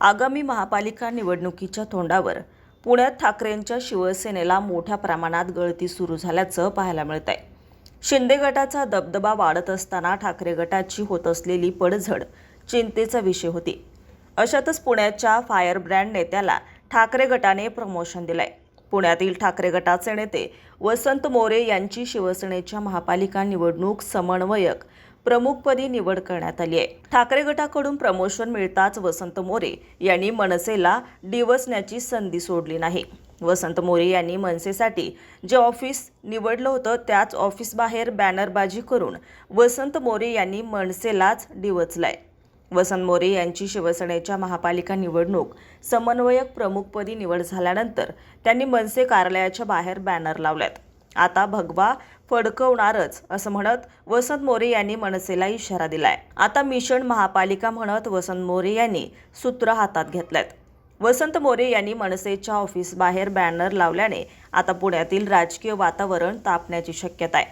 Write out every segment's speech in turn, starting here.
आगामी महापालिका निवडणुकीच्या तोंडावर पुण्यात ठाकरेंच्या शिवसेनेला मोठ्या प्रमाणात गळती सुरू झाल्याचं पाहायला मिळत आहे शिंदे गटाचा दबदबा वाढत असताना ठाकरे गटाची होत असलेली पडझड चिंतेचा विषय होती. अशातच पुण्याच्या फायर ब्रँड नेत्याला ठाकरे गटाने प्रमोशन दिलंय. पुण्यातील ठाकरे गटाचे नेते वसंत मोरे यांची शिवसेनेच्या महापालिका निवडणूक समन्वयक प्रमुखपदी निवड करण्यात आली आहे. ठाकरे गटाकडून प्रमोशन मिळताच वसंत मोरे यांनी मनसेला डिवसण्याची संधी सोडली नाही. वसंत मोरे यांनी मनसेसाठी जे ऑफिस निवडलं होतं त्याच ऑफिसबाहेर बॅनरबाजी करून वसंत मोरे यांनी मनसेलाच डिवचलाय. वसंत मोरे यांची शिवसेनेच्या महापालिका निवडणूक समन्वयक प्रमुखपदी निवड झाल्यानंतर त्यांनी मनसे कार्यालयाच्या बाहेर बॅनर लावल्यात आता भगवा फडकवणारच असं म्हणत वसंत मोरे यांनी मनसेला इशारा दिलाय. आता मिशन महापालिका म्हणत वसंत मोरे यांनी सूत्र हातात घेतल्यात वसंत मोरे यांनी मनसेच्या ऑफिस बाहेर बॅनर लावल्याने आता पुण्यातील राजकीय वातावरण तापण्याची शक्यता आहे.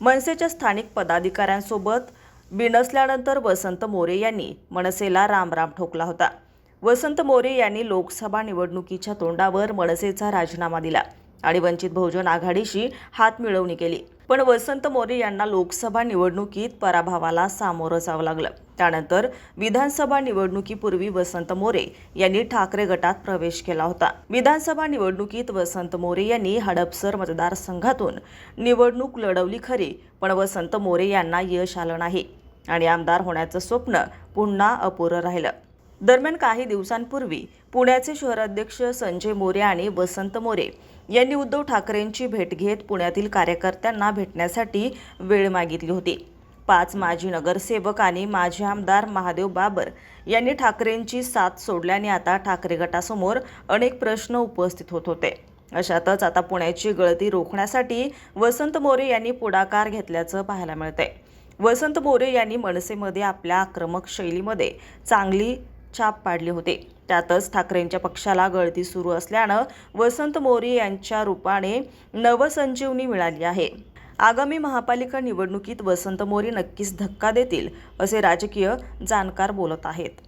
मनसेच्या स्थानिक पदाधिकाऱ्यांसोबत बिनसल्यानंतर वसंत मोरे यांनी मनसेला रामराम ठोकला होता. वसंत मोरे यांनी लोकसभा निवडणुकीच्या तोंडावर मनसेचा राजीनामा दिला. आणि वंचित बहुजन आघाडीशी हात मिळवणी केली. पण वसंत मोरे यांना लोकसभा निवडणुकीत पराभवाला सामोरं जावं लागलं. त्यानंतर विधानसभा निवडणुकीपूर्वी वसंत मोरे यांनी ठाकरे गटात प्रवेश केला होता. विधानसभा निवडणुकीत वसंत मोरे यांनी हडपसर मतदारसंघातून निवडणूक लढवली खरी पण वसंत मोरे यांना यश आलं नाही. आणि आमदार होण्याचं स्वप्न पुन्हा अपुरं राहिलं. दरम्यान काही दिवसांपूर्वी पुण्याचे शहराध्यक्ष संजय मोरे आणि वसंत मोरे यांनी उद्धव ठाकरेंची भेट घेत पुण्यातील कार्यकर्त्यांना भेटण्यासाठी वेळ मागितली होती. पाच माजी नगरसेवक आणि माजी आमदार महादेव बाबर यांनी ठाकरेंची साथ सोडल्याने आता ठाकरे गटासमोर अनेक प्रश्न उपस्थित होत होते. अशातच आता पुण्याची गळती रोखण्यासाठी वसंत मोरे यांनी पुढाकार घेतल्याचं पाहायला मिळतंय. वसंत मोरे यांनी मनसेमध्ये आपल्या आक्रमक शैलीमध्ये चांगली छाप पाडली होती. त्यातच ठाकरेंच्या पक्षाला गळती सुरू असल्यानं वसंत मोरे यांच्या रूपाने नवसंजीवनी मिळाली आहे. आगामी महापालिका निवडणुकीत वसंत मोरे नक्कीच धक्का देतील असे राजकीय जाणकार बोलत आहेत.